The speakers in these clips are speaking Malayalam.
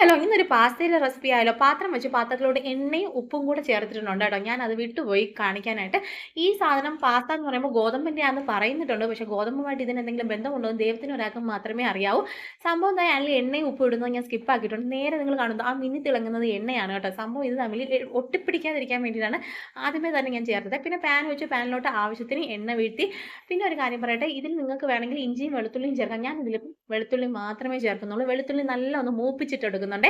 ഹലോ ഇന്നൊരു പാസ്തയിലെ റെസിപ്പി ആയാലോ പാത്രം വെച്ച് പാത്രത്തിലോട് എണ്ണയും ഉപ്പും കൂടെ ചേർത്തിട്ടുണ്ട് കേട്ടോ ഞാൻ അത് വിട്ടുപോയി കാണിക്കാനായിട്ട്. ഈ സാധനം പാസ്ത എന്ന് പറയുമ്പോൾ ഗോതമ്പിന്റെ ആണെന്ന് പറയുന്നിട്ടുണ്ട്. പക്ഷേ ഗോതമ്പുമായിട്ട് ഇതിന് എന്തെങ്കിലും ബന്ധമുണ്ടോ? ദൈവത്തിന് ഒരാൾക്ക് മാത്രമേ അറിയാവൂ. സംഭവം എന്താ? അതിൽ എണ്ണയും ഉപ്പും ഇടുന്നത് ഞാൻ സ്കിപ്പ് ആക്കിയിട്ടുണ്ട്. നേരെ നിങ്ങൾ കാണുന്നത് ആ മിന്നി തിളങ്ങുന്നത് എണ്ണയാണ് കേട്ടോ സംഭവം ഇത് തമ്മിൽ ഒട്ടിപ്പിടിക്കാതിരിക്കാൻ വേണ്ടിയിട്ടാണ് ആദ്യമേ തന്നെ ഞാൻ ചേർത്തത്. പിന്നെ പാൻ വെച്ച് പാനിലോട്ട് ആവശ്യത്തിന് എണ്ണ വീഴ്ത്തി. പിന്നെ ഒരു കാര്യം പറയട്ടെ? ഇതിൽ നിങ്ങൾക്ക് വേണമെങ്കിൽ ഇഞ്ചിയും വെളുത്തുള്ളിയും ചേർക്കാം. ഞാൻ ഇതിൽ വെളുത്തുള്ളി മാത്രമേ ചേർക്കുന്നുള്ളൂ. വെളുത്തുള്ളി നല്ല ഒന്ന് മൂപ്പിച്ചിട്ടെടുക്കുന്നുണ്ട്.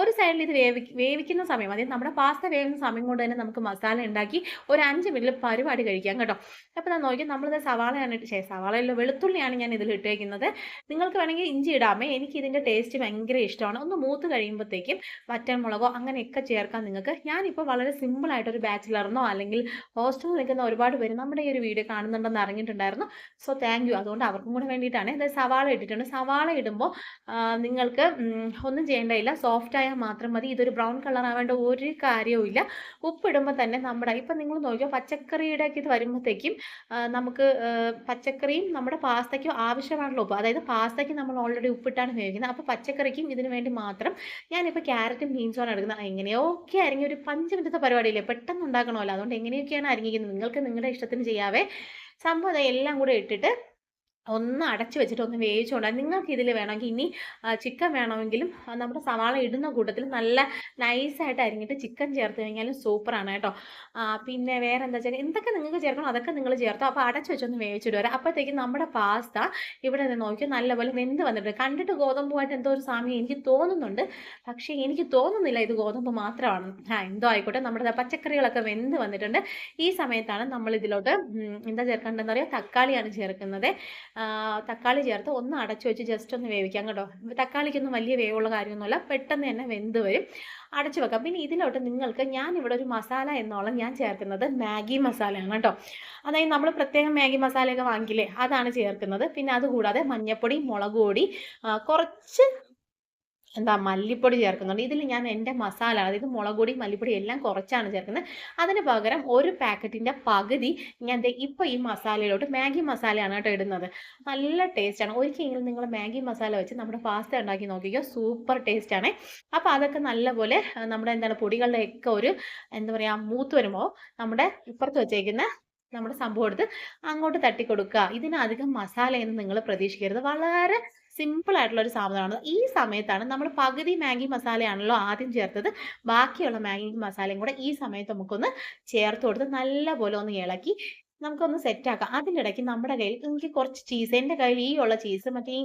ഒരു സൈഡിൽ ഇത് വേവി വേവിക്കുന്ന സമയം അതായത് നമ്മുടെ പാസ്ത വേവുന്ന സമയം കൊണ്ട് തന്നെ നമുക്ക് മസാല ഉണ്ടാക്കി ഒരു അഞ്ച് മിനിറ്റ് പരിപാടി കഴിക്കാം കേട്ടോ. അപ്പോൾ ഞാൻ നോക്കി നമ്മളിത് സവാളയാണ് ഇട്ട് ശേ സവാളയല്ല വെളുത്തുള്ളിയാണ് ഞാൻ ഇതിൽ ഇട്ടേക്കുന്നത്. നിങ്ങൾക്ക് വേണമെങ്കിൽ ഇഞ്ചി ഇടാമേ. എനിക്ക് ഇതിന്റെ ടേസ്റ്റ് ഭയങ്കര ഇഷ്ടമാണ്. ഒന്ന് മൂത്ത് കഴിയുമ്പോഴത്തേക്കും വറ്റൻമുളകോ അങ്ങനെയൊക്കെ ചേർക്കാം നിങ്ങൾക്ക്. ഞാനിപ്പോൾ വളരെ സിമ്പിളായിട്ടൊരു ബാച്ചിലറിനോ അല്ലെങ്കിൽ ഹോസ്റ്റലിൽ നിൽക്കുന്ന ഒരുപാട് പേര് നമ്മുടെ ഈ ഒരു വീഡിയോ കാണുന്നുണ്ടെന്ന് അറിഞ്ഞിട്ടുണ്ടായിരുന്നു. സോ താങ്ക് അതുകൊണ്ട് അവർക്കും കൂടെ വേണ്ടിയിട്ടാണ്. ഇത് സവാള ഇട്ടിട്ടുണ്ട്. സവാള ഇടുമ്പോൾ നിങ്ങൾക്ക് ഒന്നും ചെയ്യേണ്ടതില്ല. സോഫ്റ്റ് ആയാൽ മാത്രം മതി. ഇതൊരു ബ്രൗൺ കളർ ആവേണ്ട ഒരു കാര്യവും ഇല്ല. ഉപ്പിടുമ്പോൾ തന്നെ നമ്മുടെ ഇപ്പം നിങ്ങൾ നോക്കിയോ പച്ചക്കറിയുടെ ഇത് വരുമ്പോഴത്തേക്കും നമുക്ക് പച്ചക്കറിയും നമ്മുടെ പാസ്തയ്ക്കും ആവശ്യമാണല്ലോ ഉപ്പ്. അതായത് പാസ്തയ്ക്ക് നമ്മൾ ഓൾറെഡി ഉപ്പിട്ടാണ് ഉപയോഗിക്കുന്നത്. അപ്പോൾ പച്ചക്കറിക്കും ഇതിന് വേണ്ടി മാത്രം ഞാനിപ്പോൾ ക്യാരറ്റും ബീൻസുമാണ് എടുക്കുന്നത്. എങ്ങനെയൊക്കെ അരിഞ്ഞ ഒരു പഞ്ച് മിനിറ്റത്തെ പരിപാടിയില്ലേ? പെട്ടെന്ന് ഉണ്ടാക്കണമല്ലോ. അതുകൊണ്ട് എങ്ങനെയൊക്കെയാണ് അരിഞ്ഞിരിക്കുന്നത്? നിങ്ങൾക്ക് നിങ്ങളുടെ ഇഷ്ടത്തിന് ചെയ്യാവേ. സംഭവം എല്ലാം കൂടെ ഇട്ടിട്ട് ഒന്ന് അടച്ചു വെച്ചിട്ട് ഒന്ന് വേവിച്ചുകൊണ്ടാൽ നിങ്ങൾക്ക് ഇതിൽ വേണമെങ്കിൽ ഇനി ചിക്കൻ വേണമെങ്കിലും നമ്മുടെ സവാള ഇടുന്ന കൂട്ടത്തിൽ നല്ല നൈസായിട്ട് അരിഞ്ഞിട്ട് ചിക്കൻ ചേർത്ത് കഴിഞ്ഞാലും സൂപ്പറാണ് കേട്ടോ. പിന്നെ വേറെ എന്താ വെച്ചാൽ എന്തൊക്കെ നിങ്ങൾക്ക് ചേർക്കണോ? അതൊക്കെ നിങ്ങൾ ചേർത്തോ. അപ്പോൾ അടച്ചു വെച്ചൊന്ന് വേവിച്ചിട്ട് വരാം. അപ്പോഴത്തേക്കും നമ്മുടെ പാസ്ത ഇവിടെ നിന്ന് നോക്കി നല്ലപോലെ വെന്ത് വന്നിട്ടുണ്ട്. കണ്ടിട്ട് ഗോതമ്പുമായിട്ട് എന്തോ ഒരു സാമ്യം എനിക്ക് തോന്നുന്നുണ്ട്. പക്ഷേ എനിക്ക് തോന്നുന്നില്ല ഇത് ഗോതമ്പ് മാത്രമാണ്. ആ എന്തോ ആയിക്കോട്ടെ. നമ്മുടെ പച്ചക്കറികളൊക്കെ വെന്ത് വന്നിട്ടുണ്ട്. ഈ സമയത്താണ് നമ്മൾ ഇതിലോട്ട് എന്താ ചേർക്കേണ്ടതെന്ന് പറയുക തക്കാളിയാണ് ചേർക്കുന്നത്. തക്കാളി ചേർത്ത് ഒന്ന് അടച്ചു വെച്ച് ജസ്റ്റ് ഒന്ന് വേവിക്കാം കേട്ടോ. തക്കാളിക്കൊന്നും വലിയ വേവുള്ള കാര്യമൊന്നുമില്ല പെട്ടെന്ന് തന്നെ വെന്ത് വരും. അടച്ചു വെക്കാം. പിന്നെ ഇതിലോട്ട് നിങ്ങൾക്ക് ഞാൻ ഇവിടെ ഒരു മസാല എന്നോളം ഞാൻ ചേർക്കുന്നത് മാഗി മസാലയാണ് കേട്ടോ. അതായത് നമ്മൾ പ്രത്യേകം മാഗി മസാലയൊക്കെ വാങ്ങിക്കില്ലേ അതാണ് ചേർക്കുന്നത്. പിന്നെ അതുകൂടാതെ മഞ്ഞൾപ്പൊടി മുളക് പൊടി കുറച്ച് എന്താ മല്ലിപ്പൊടി ചേർക്കുന്നുണ്ട്. ഇതിൽ ഞാൻ എന്റെ മസാല അതായത് മുളക് പൊടി മല്ലിപ്പൊടി എല്ലാം കുറച്ചാണ് ചേർക്കുന്നത്. അതിന് പകരം ഒരു പാക്കറ്റിന്റെ പകുതി ഞാൻ ദേ ഇപ്പോൾ ഈ മസാലയിലോട്ട് മാഗി മസാലയാണ് കേട്ടോ ഇടുന്നത്. നല്ല ടേസ്റ്റാണ്. ഒരിക്കലെങ്കിലും നിങ്ങൾ മാഗി മസാല വെച്ച് നമ്മുടെ പാസ്ത ഉണ്ടാക്കി നോക്കിക്കോ. സൂപ്പർ ടേസ്റ്റാണ്. അപ്പോൾ അതൊക്കെ നല്ലപോലെ നമ്മുടെ എന്താണ് പൊടികളുടെ ഒക്കെ ഒരു എന്താ പറയുക മൂത്ത് വരുമ്പോൾ നമ്മുടെ ഇപ്പുറത്ത് വെച്ചേക്കുന്ന നമ്മുടെ സംഭവം എടുത്ത് അങ്ങോട്ട് തട്ടിക്കൊടുക്കുക. ഇതിനധികം മസാലയൊന്നും നിങ്ങൾ പ്രതീക്ഷിക്കരുത്. വളരെ സിമ്പിൾ ആയിട്ടുള്ള ഒരു സാധനമാണ് ഈ സമയത്താണ് നമ്മൾ പകുതി മാഗി മസാലയാണല്ലോ ആദ്യം ചേർത്തത്. ബാക്കിയുള്ള മാഗി മസാലയും കൂടെ ഈ സമയത്ത് നമുക്കൊന്ന് ചേർത്ത് കൊടുത്ത് നല്ലപോലെ ഒന്ന് ഇളക്കി നമുക്കൊന്ന് സെറ്റാക്കാം അതിനിടയ്ക്ക് നമ്മുടെ കയ്യിൽ എനിക്ക് കുറച്ച് ചീസ് എന്റെ കയ്യിൽ ഈ ഉള്ള ചീസ് മറ്റേ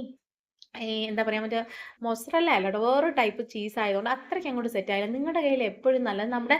ഈ എന്താ പറയുക മറ്റേ മൊസറല്ല അല്ലാട്ടോ വേറൊരു ടൈപ്പ് ചീസ് ആയതുകൊണ്ട് അത്രയ്ക്ക് അങ്ങോട്ട് സെറ്റ് ആയില്ല. നിങ്ങളുടെ കയ്യിൽ എപ്പോഴും നല്ലത് നമ്മുടെ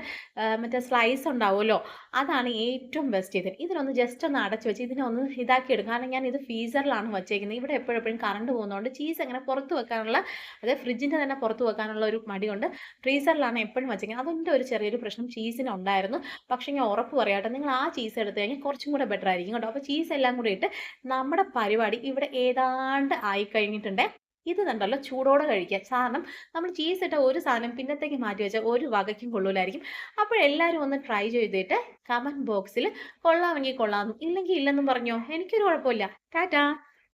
മറ്റേ സ്ലൈസ് ഉണ്ടാവുമല്ലോ അതാണ് ഏറ്റവും ബെസ്റ്റ് ഇതിന് ഇതിനൊന്ന് ജസ്റ്റ് ഒന്ന് അടച്ചു വെച്ച് ഇതിനൊന്ന് ഇതാക്കി എടുക്കും. കാരണം ഞാൻ ഇത് ഫ്രീസറിലാണ് വെച്ചേക്കുന്നത്. ഇവിടെ എപ്പോഴെപ്പോഴും എപ്പോഴും കറണ്ട് പോകുന്നതുകൊണ്ട് ചീസ് അങ്ങനെ പുറത്ത് വെക്കാനുള്ള അതായത് ഫ്രിഡ്ജിന്റെ തന്നെ പുറത്ത് വെക്കാനുള്ള ഒരു മടിയുണ്ട്. ഫ്രീസറിലാണ് എപ്പോഴും വെച്ചേക്കുന്നത്. അതിന്റെ ഒരു ചെറിയൊരു പ്രശ്നം ചീസിന് ഉണ്ടായിരുന്നു പക്ഷേ ഞാൻ ഉറപ്പ് പറയാട്ടെ നിങ്ങൾ ആ ചീസ് എടുത്തു കഴിഞ്ഞാൽ കുറച്ചും കൂടെ ബെറ്റർ ആയിരിക്കും കേട്ടോ. അപ്പോൾ ചീസ് എല്ലാം കൂടി ഇട്ട് നമ്മുടെ പരിപാടി ഇവിടെ ഏതാണ്ട് ആയി കഴിഞ്ഞിട്ടുണ്ട്. ഇത് കണ്ടല്ലോ ചൂടോടെ കഴിക്കുക. കാരണം നമ്മൾ ചീസ് ഇട്ട ഒരു സാധനം പിന്നത്തേക്ക് മാറ്റി വെച്ചാൽ ഒരു വകയ്ക്കും കൊള്ളൂലായിരിക്കും. അപ്പോൾ എല്ലാവരും ഒന്ന് ട്രൈ ചെയ്തിട്ട് കമന്റ് ബോക്സിൽ കൊള്ളാമെങ്കിൽ കൊള്ളാം ഇല്ലെങ്കിൽ ഇല്ലെന്നും പറഞ്ഞോ. എനിക്കൊരു കുഴപ്പമില്ല. ടാറ്റാ.